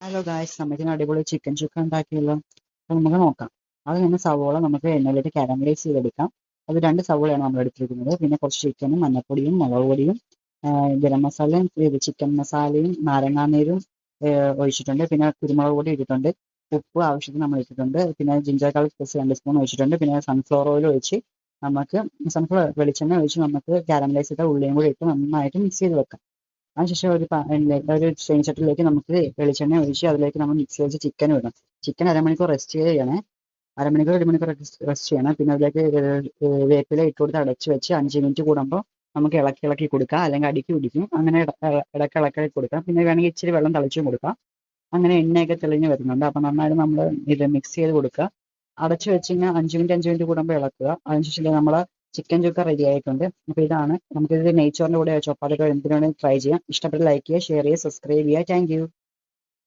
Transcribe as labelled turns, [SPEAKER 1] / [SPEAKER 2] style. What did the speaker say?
[SPEAKER 1] Hello guys നമുക്ക് അടിപൊളി chicken chukka ഉണ്ടാക്കിയല്ലോ. അപ്പോൾ നമുക്ക് നോക്കാം. അത് നിന്ന് സവോള നമുക്ക് എണ്ണയിലേക്ക് കാരമലൈസ് ചെയ്തെടുക്കാം. അത് രണ്ട് സവോളയാണ് നമ്മൾ എടുത്തിരിക്കുന്നത്. പിന്നെ കുറച്ച് ചിക്കനും മഞ്ഞപ്പൊടിയും മുളക് പൊടിയും ഗരം മസാലയും ചിക്കൻ മസാലയും നാരങ്ങാനീരും നീരും ഒഴിച്ചിട്ടുണ്ട്. പിന്നെ കുരുമുളക് പൊടി ഇട്ടിട്ടുണ്ട്. ഉപ്പ് ആവശ്യത്തിന് നമ്മൾ ഇട്ടിട്ടുണ്ട്. പിന്നെ ജിഞ്ചർ കളർ പേസ്റ്റ് രണ്ട് സ്പൂൺ ഒഴിച്ചിട്ടുണ്ട്. പിന്നെ സൺഫ്ലവർ ഓയിൽ ഒഴിച്ച് നമുക്ക് സൺഫ്ലവർ വെളിച്ചെണ്ണ ഒഴിച്ച് നമുക്ക് കാരമലൈസ് ചെയ്ത ഉള്ളിയും കൂടി ഇട്ട് നന്നായിട്ട് മിക്സ് ചെയ്ത് വെക്കാം. അതിനുശേഷം ഒരു ഒരു ഒരു ചട്ടിലേക്ക് നമുക്ക് വെളിച്ചെണ്ണ ഒഴിച്ച് അതിലേക്ക് നമ്മൾ മിക്സ് ചെയ്ത് ചിക്കൻ ഇടണം ചിക്കൻ അരമണിക്കൂർ റെസ്റ്റ് ചെയ്യണേ. അരമണിക്കൂർ ഒരു മണിക്കൂർ റെസ്റ്റ് ചെയ്യണം. പിന്നെ അതിലേക്ക് വേപ്പില ഇട്ട് കൊടുത്ത് അടച്ച് വെച്ച് അഞ്ച് മിനിറ്റ് കൂടുമ്പോൾ നമുക്ക് ഇളക്കി ഇളക്കി കൊടുക്കാം. അല്ലെങ്കിൽ അടിക്ക് പിടിക്കും. അങ്ങനെ ഇടയ്ക്ക് ഇളക്കി കൊടുക്കാം. പിന്നെ വേണമെങ്കിൽ ഇച്ചിരി വെള്ളം തളിച്ചും കൊടുക്കാം. അങ്ങനെ എണ്ണയൊക്കെ തെളിഞ്ഞ് വരുന്നുണ്ട്. അപ്പം നന്നായിട്ട് നമ്മൾ ഇത് മിക്സ് ചെയ്ത് കൊടുക്കുക. അടച്ച് വെച്ച് കഴിഞ്ഞാൽ അഞ്ച് മിനിറ്റ് അഞ്ച് മിനിറ്റ് കൂടുമ്പോൾ ഇളക്കുക. അതിനുശേഷം നമ്മൾ ചിക്കൻ ചുക്ക റെഡി ആയിട്ടുണ്ട്. അപ്പോൾ ഇതാണ്. നമുക്കിത് നെയ്ച്ചോറിന്റെ കൂടെ ചപ്പാത്തിക്കോ എന്തിനാണെങ്കിലും ട്രൈ ചെയ്യാം. ഇഷ്ടപ്പെട്ട് ലൈക്ക് ചെയ്യുക ഷെയർ ചെയ്യുക സബ്സ്ക്രൈബ് ചെയ്യുക. താങ്ക്